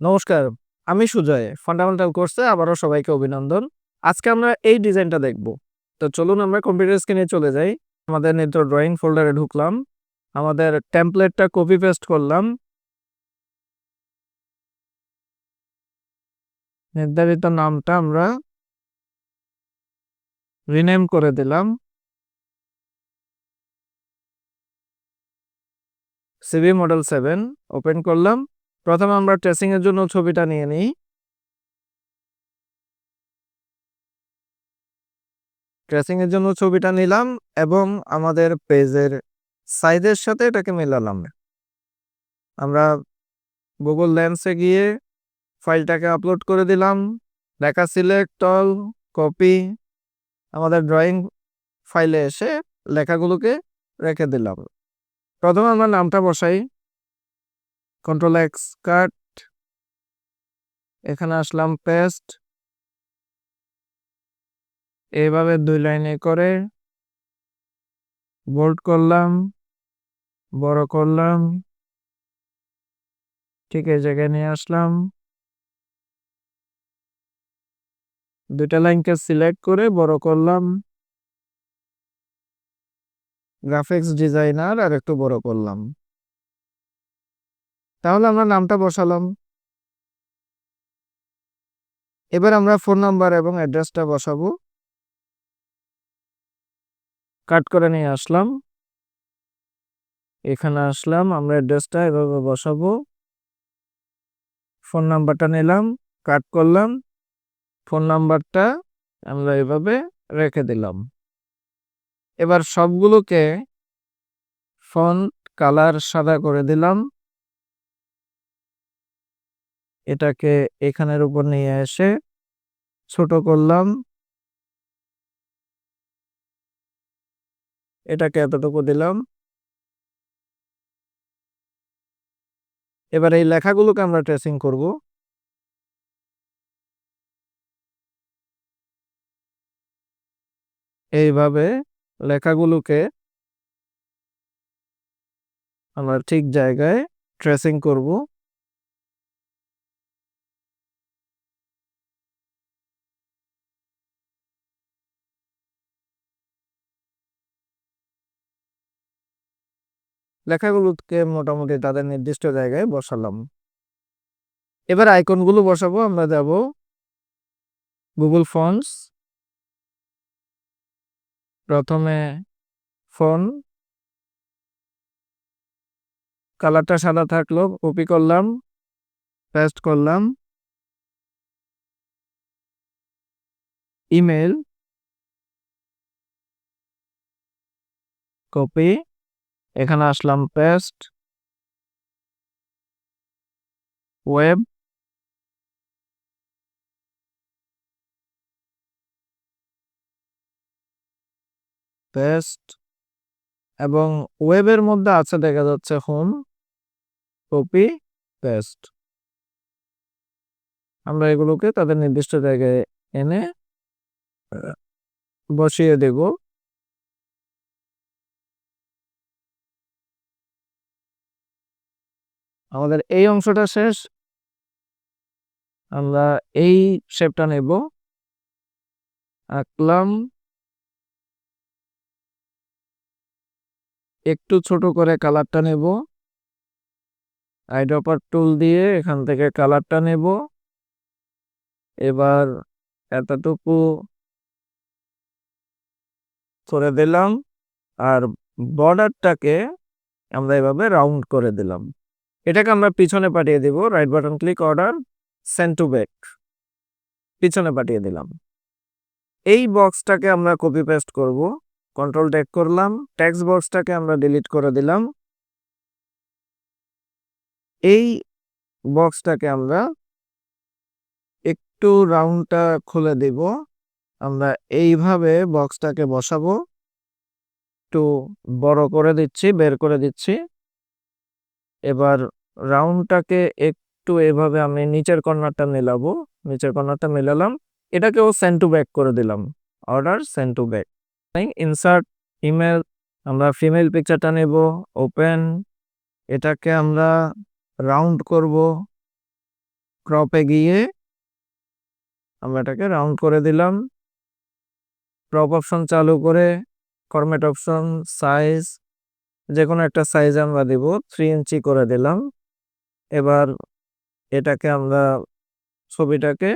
নমস্কার, আমি সুজয় ফান্ডামেন্টাল কোর্সে আবারও সবাইকে অভিনন্দন। আজকে আমরা এই ডিজাইনটা দেখব। তো চলুন আমরা কম্পিউটার স্ক্রিনে চলে যাই। আমাদের নিত্য ড্রয়িং ফোল্ডারে ঢুকলাম। আমাদের টেমপ্লেটটা কপি পেস্ট করলাম। নির্ধারিত নামটা আমরা রিনেম করে দিলাম। সিবি মডেল সেভেন ওপেন করলাম। প্রথমে আমরা ট্রেসিং এর জন্য ছবিটা নিয়ে নিই। ট্রেসিং এর জন্য ছবিটা নিলাম এবং আমাদের পেজের সাইজের সাথে এটাকে মেলালাম। আমরা গুগল লেন্সে গিয়ে ফাইলটাকে আপলোড করে দিলাম। লেখা সিলেক্ট অল কপি আমাদের ড্রয়িং ফাইলে এসে লেখাগুলোকে রেখে দিলাম। প্রথমে আমরা নামটা বসাই। কন্ট্রোল এক্স কাট এখানে আসলাম পেস্ট এইভাবে দুই লাইনে করে বোল্ড করলাম, বড় করলাম, ঠিক এই জায়গায় নিয়ে আসলাম। দুইটা লাইনকে সিলেক্ট করে বড় করলাম। গ্রাফিক্স ডিজাইনার আর একটু বড় করলাম। তাহলে আমরা নামটা বসালাম। এবার আমরা ফোন নাম্বার এবং অ্যাড্রেসটা বসাবো। কাট করে নিয়ে আসলাম। এখানে আসলাম, আমরা অ্যাড্রেসটা এভাবে বসাবো। ফোন নাম্বারটা নিলাম কাট করলাম। ফোন নাম্বারটা আমরা এভাবে রেখে দিলাম। এবার সবগুলোকে ফন্ট কালার সাদা করে দিলাম। এটাকে এখানের উপর নিয়ে এসে ছোট করলাম। এটাকে এতটুকু দিলাম। এবার এই লেখাগুলোকে আমরা ট্রেসিং করব। এইভাবে লেখাগুলোকে আমরা ঠিক জায়গায় ট্রেসিং করব। লেখাগুলোকে মোটামুটি তাদের নির্দিষ্ট জায়গায় বসালাম। এবার আইকনগুলো বসাবো, আমরা যাব গুগল ফন্টস প্রথমে ফোন। কালারটা সাদা থাকল, কপি করলাম, পেস্ট করলাম। ইমেল। কপি। এখানে আসলাম পেস্ট ওয়েব পেস্ট এবং ওয়েবের মধ্যে আছে দেখা যাচ্ছে হোম কপি পেস্ট আমরা এগুলোকে তাদের নির্দিষ্ট জায়গায় এনে বসিয়ে দেব। আমাদের এই অংশটা শেষ। আমরা এই শেপটা নেব। আঁকলাম। একটু ছোট করে কালারটা নেব। আইড্রপার টুল দিয়ে এখান থেকে কালারটা নেব। এবার এতটুকু করে দিলাম। আর বর্ডারটাকে আমরা এভাবে রাউন্ড করে দিলাম। এটাকে আমরা পিছনে পাঠিয়ে দিব right button click order send to back পিছনে পাঠিয়ে দিলাম। এই বক্সটাকে আমরা কপি পেস্ট করব কন্ট্রোল ট্যাগ করলাম টেক্সট বক্সটাকে আমরা ডিলিট করে দিলাম। এই বক্সটাকে আমরা একটু রাউন্ডটা খুলে দেব। আমরা এইভাবে বক্সটাকে বসাবো। একটু বড় করে দিচ্ছি, বের করে দিচ্ছি। এবার রাউন্ডটাকে একটু এভাবে আমি নিচের কর্নারটা মেলাবো। নিচের কর্নারটা মেলালাম। এটাকেও সেন্ড টু ব্যাক করে দিলাম। Order send to back insert email আমরা ফিমেল পিকচারটা নেব। ওপেন এটাকে আমরা রাউন্ড করব। ক্রপে গিয়ে আমরা এটাকে রাউন্ড করে দিলাম। ক্রপ অপশন চালু করে ফরম্যাট অপশন সাইজ যে কোনো একটা সাইজ আমরা দিব। থ্রি ইঞ্চি করে দিলাম। এবার এটাকে আমরা ছবিটাকে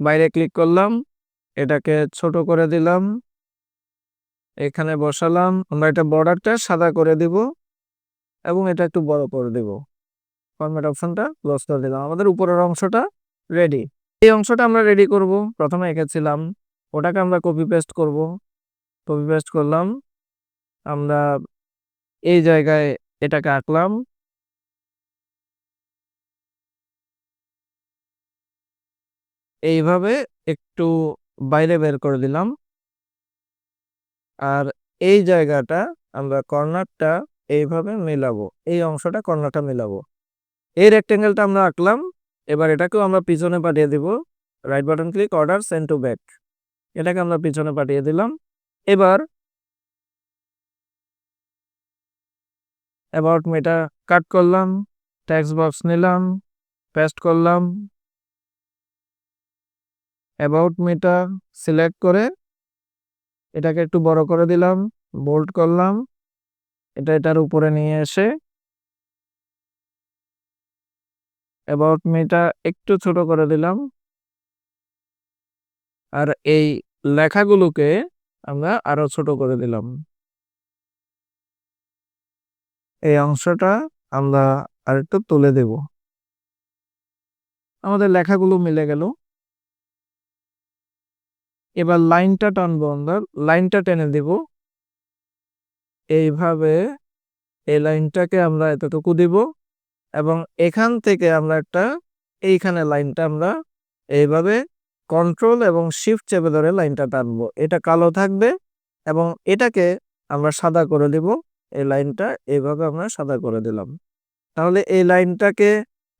বাইরে ক্লিক করলাম, এটাকে ছোট করে দিলাম, এখানে বসালাম, আমরা এটা বর্ডারটা সাদা করে দিব এবং এটা একটু বড় করে দিব। ফরম্যাট অপশনটা ক্লোজ করে দিলাম। আমাদের উপরের অংশটা রেডি। এই অংশটা আমরা রেডি করব। প্রথমে এঁকেছিলাম, ওটাকে আমরা কপি পেস্ট করব। কপি পেস্ট করলাম, আমরা এই জায়গায় এটাকে আঁকলাম। এইভাবে একটু বাইরে বের করে দিলাম। আর এই জায়গাটা আমরা কর্নারটা এইভাবে মেলাবো, এই অংশটা কর্নারটা মেলাবো। এই রেক্টেঙ্গেলটা আমরা আঁকলাম, এবার এটাকেও আমরা পিছনে পাঠিয়ে দিব। Right button click order send to back এটাকে আমরা পিছনে পাঠিয়ে দিলাম। এবার অ্যাবাউট মেটা কাট করলাম ট্যাক্স বক্স নিলাম পেস্ট করলাম। অ্যাবাউট মেটা সিলেক্ট করে এটাকে একটু বড় করে দিলাম বোল্ড করলাম, এটা এটার উপরে নিয়ে এসে অ্যাবাউট মেটা একটু ছোট করে দিলাম। আর এই লেখাগুলোকে আমরা আরও ছোট করে দিলাম। এই অংশটা আমরা আরেকটু তুলে দেব। আমাদের লেখাগুলো মিলে গেল। এবার লাইনটা টানবো আমরা। লাইনটা টেনে দিব। এইভাবে এই লাইনটাকে আমরা এতটুকু দিব এবং এখান থেকে আমরা একটা এইখানে লাইনটা আমরা এইভাবে কন্ট্রোল এবং শিফট চেপে ধরে লাইনটা টানবো। এটা কালো থাকবে এবং এটাকে আমরা সাদা করে দিব। এই লাইনটা এইভাবে আমরা সাদা করে দিলাম। তাহলে এই লাইনটাকে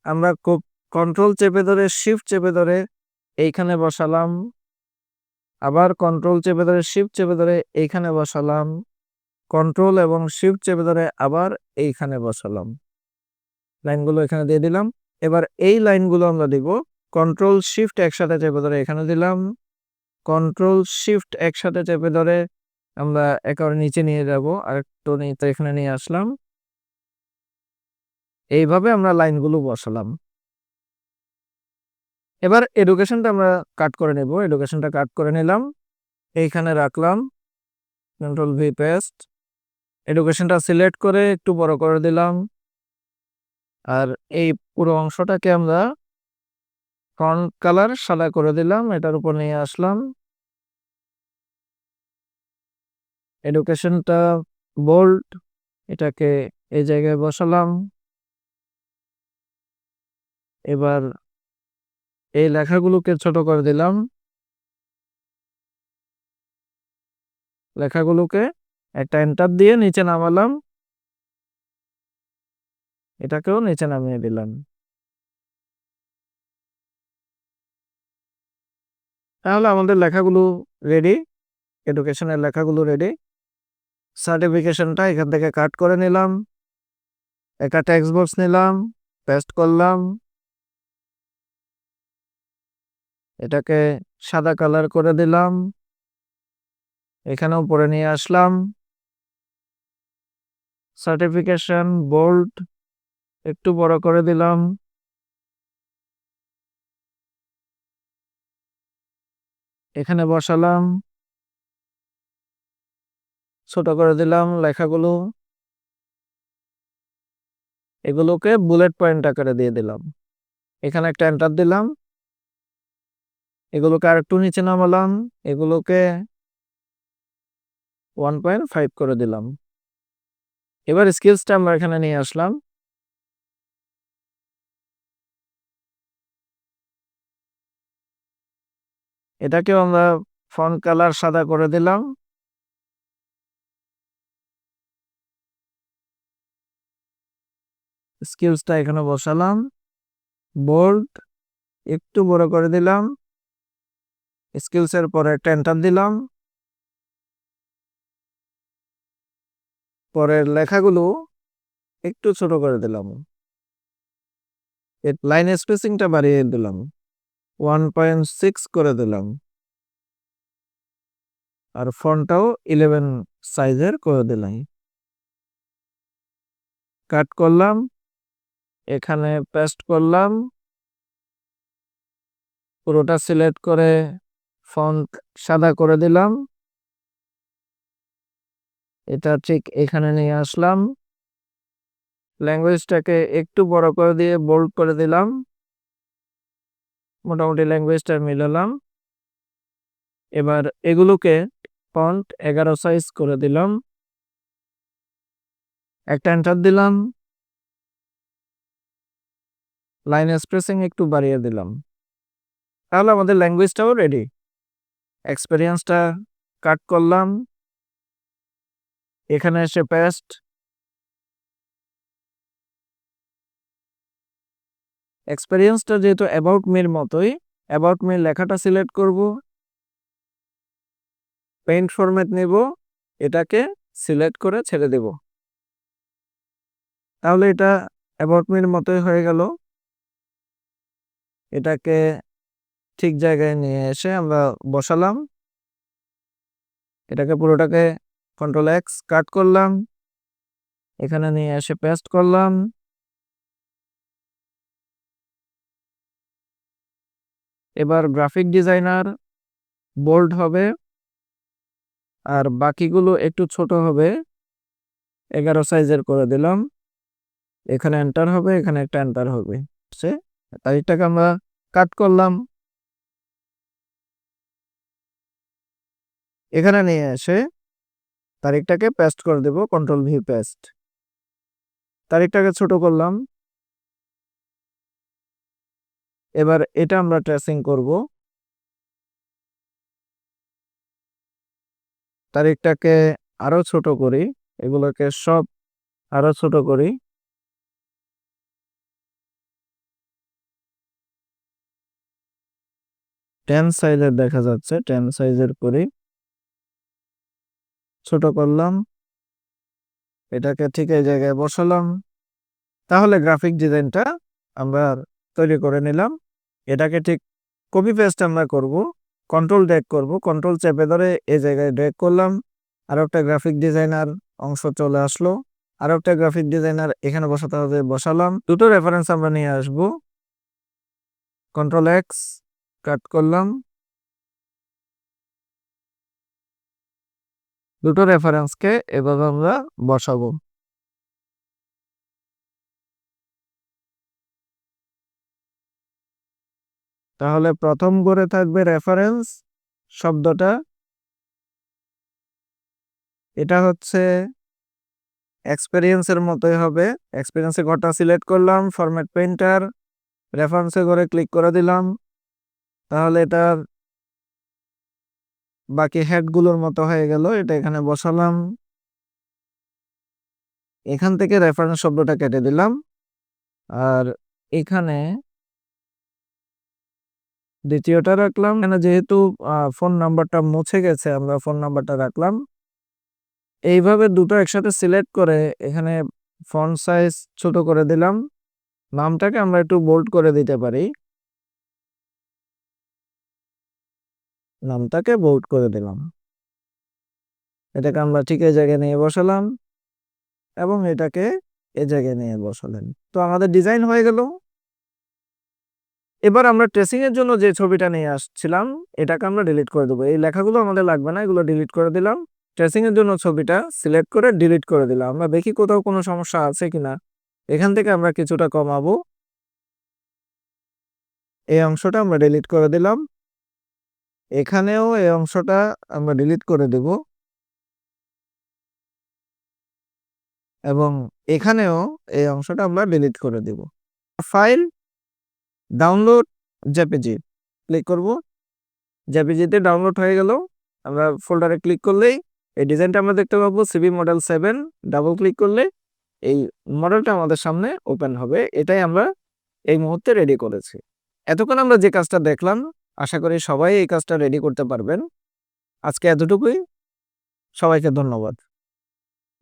আমরা খুব কন্ট্রোল চেপে ধরে শিফট চেপে ধরে এইখানে বসালাম। আবার কন্ট্রোল চেপে ধরে শিফট চেপে ধরে এইখানে বসালাম। কন্ট্রোল এবং শিফট চেপে ধরে আবার এইখানে বসালাম। লাইনগুলো এখানে দিয়ে দিলাম। এবার এই লাইনগুলো আমরা দিব কন্ট্রোল শিফট একসাথে চেপে ধরে এখানে দিলাম। কন্ট্রোল শিফট একসাথে চেপে ধরে আমরা একেবারে নিচে নিয়ে যাব, আর একটু নিতে এখানে নিয়ে আসলাম। এইভাবে আমরা লাইনগুলো বসালাম। এবার এডুকেশনটা আমরা কাট করে নেব। এডুকেশনটা কাট করে নিলাম। এইখানে রাখলাম। কন্ট্রোল ভি পেস্ট এডুকেশনটা সিলেক্ট করে একটু বড় করে দিলাম। আর এই পুরো অংশটাকে আমরা ফ্রন্ট কালার সাদা করে দিলাম। এটার উপর নিয়ে আসলাম। এডুকেশনটা বোল্ড এটাকে এই জায়গায় বসালাম। এবার এই লেখাগুলোকে ছোট করে দিলাম। লেখাগুলোকে একটা এন্টার দিয়ে নিচে নামালাম। এটাকেও নিচে নামিয়ে দিলাম। তাহলে আমাদের লেখাগুলো রেডি এডুকেশনের লেখাগুলো রেডি সার্টিফিকেশনটা এখান থেকে কাট করে নিলাম। একটা টেক্সট বক্স নিলাম পেস্ট করলাম। এটাকে সাদা কালার করে দিলাম। এখানেও পরে নিয়ে আসলাম। সার্টিফিকেশন বোল্ড একটু বড় করে দিলাম। এখানে বসালাম। ছোট করে দিলাম, লেখাগুলো। এগুলোকে বুলেট পয়েন্ট আকারে দিয়ে দিলাম। এখানে একটা এন্টার দিলাম। এগুলোকে আর একটু নিচে নামালাম। এগুলোকে ওয়ান পয়েন্ট ফাইভ করে দিলাম। এবার স্কিলসটা আমরা এখানে নিয়ে আসলাম। এটাকেও আমরা ফন্ট কালার সাদা করে দিলাম। স্কিলসটা এখানে বসালাম। বোল্ড একটু বড় করে দিলাম। স্কিলসের পরে টেন্টার দিলাম। পরের লেখাগুলো একটু ছোট করে দিলাম। লাইন স্পেসিংটা বাড়িয়ে দিলাম। ওয়ান পয়েন্ট সিক্স করে দিলাম। আর ফন্টটাও ইলেভেন সাইজের করে দিলাম। কাট করলাম। এখানে পেস্ট করলাম। পুরোটা সিলেক্ট করে ফন্ট সাদা করে দিলাম। এটা ঠিক এখানে নিয়ে আসলাম। ল্যাঙ্গুয়েজটাকে একটু বড় করে দিয়ে বোল্ড করে দিলাম। মোটামুটি ল্যাঙ্গুয়েজটা মিলালাম। এবার এগুলোকে ফন্ট এগারো সাইজ করে দিলাম। একটা এন্টার দিলাম। লাইন স্প্রেসিং একটু বাড়িয়ে দিলাম। তাহলে আমাদের ল্যাঙ্গুয়েজটাও রেডি এক্সপেরিয়েন্সটা কাট করলাম। এখানে এসে পেস্ট এক্সপেরিয়েন্সটা যেহেতু অ্যাবাউট মির মতোই অ্যাবাউট মির লেখাটা সিলেক্ট করব। পেইন্ট ফরম্যাট নেব। এটাকে সিলেক্ট করে ছেড়ে দেব। তাহলে এটা অ্যাবাউট মির মতোই হয়ে গেল। এটাকে ঠিক জায়গায় নিয়ে এসে আমরা বসালাম। এটাকে পুরোটাকে কন্ট্রোল এক্স কাট করলাম। এখানে নিয়ে এসে পেস্ট করলাম। এবার গ্রাফিক ডিজাইনার বোল্ড হবে আর বাকিগুলো একটু ছোট হবে। এগারো সাইজের করে দিলাম। এখানে এন্টার হবে, এখানে একটা এন্টার হবে। সে তারিখটাকে আমরা কাট করলাম। এখানে নিয়ে এসে তারিখটাকে পেস্ট করে দেব কন্ট্রোল ভি পেস্ট তারিখটাকে ছোট করলাম। এবার এটা আমরা ট্রেসিং করব। তারিখটাকে আরও ছোট করি, এগুলোকে সব আরও ছোট করি। টেন সাইজের দেখা যাচ্ছে টেন সাইজের করি ছোট করলাম। এটাকে ঠিক এই জায়গায় বসালাম। তাহলে গ্রাফিক ডিজাইনটা আমরা তৈরি করে নিলাম। এটাকে ঠিক কপি পেস্ট আমরা করব কন্ট্রোল ড্র্যাগ করব কন্ট্রোল চেপে ধরে এই জায়গায় ড্র্যাগ করলাম। আর একটা গ্রাফিক ডিজাইনার অংশ চলে আসলো। আর একটা গ্রাফিক ডিজাইনার এখানে বসাতে হবে, বসালাম। দুটো রেফারেন্স আমরা নিয়ে আসব। কন্ট্রোল এক্স কাট করলাম। দুটো রেফারেন্সকে এভাবে আমরা বসাবো। তাহলে প্রথম করে থাকবে রেফারেন্স শব্দটা। এটা হচ্ছে এক্সপেরিয়েন্সের মতোই হবে। এক্সপেরিয়েন্সে ঘরটা সিলেক্ট করলাম ফরম্যাট পেন্টার রেফারেন্সে করে ক্লিক করে দিলাম। তাহলে এটার বাকি হেডগুলোর মতো হয়ে গেল, এটা এখানে বসালাম। এখান থেকে রেফারেন্স শব্দটা কেটে দিলাম। আর এখানে দ্বিতীয়টা রাখলাম। এখানে যেহেতু ফোন নাম্বারটা মুছে গেছে, আমরা ফোন নাম্বারটা রাখলাম। এইভাবে দুটো একসাথে সিলেক্ট করে এখানে ফন্ট সাইজ ছোট করে দিলাম। নামটাকে আমরা একটু বোল্ড করে দিতে পারি। নামটাকে বোল্ড করে দিলাম। এটাকে আমরা ঠিক এই জায়গায় নিয়ে বসালাম এবং এটাকে এ জায়গায় নিয়ে বসালেন। তো আমাদের ডিজাইন হয়ে গেল। এবার আমরা ট্রেসিং এর জন্য যে ছবিটা নিয়ে আসছিলাম, এটাকে আমরা ডিলিট করে দেবো। এই লেখাগুলো আমাদের লাগবে না, এগুলো ডিলিট করে দিলাম। ট্রেসিং এর জন্য ছবিটা সিলেক্ট করে ডিলিট করে দিলাম। আমরা দেখি কোথাও কোনো সমস্যা আছে কিনা। এখান থেকে আমরা কিছুটা কমাবো। এই অংশটা আমরা ডিলিট করে দিলাম। এখানেও এই অংশটা আমরা ডিলিট করে দেব। এবং এখানেও এই অংশটা আমরা ডিলিট করে দেব। ফাইল ডাউনলোড জেপিজি ক্লিক করব। জেপিজিতে ডাউনলোড হয়ে গেল। আমরা ফোল্ডারে ক্লিক করলেই এই ডিজাইনটা আমরা দেখতে পাবো। CB model seven double click করলে এই মডেলটা আমাদের সামনে ওপেন হবে। এটাই আমরা এই মুহূর্তে রেডি করেছি। এতক্ষণ আমরা যে কাজটা দেখলাম আশা করি সবাই এই কাজটা রেডি করতে পারবেন। আজকে এতটুকুই। সবাইকে ধন্যবাদ।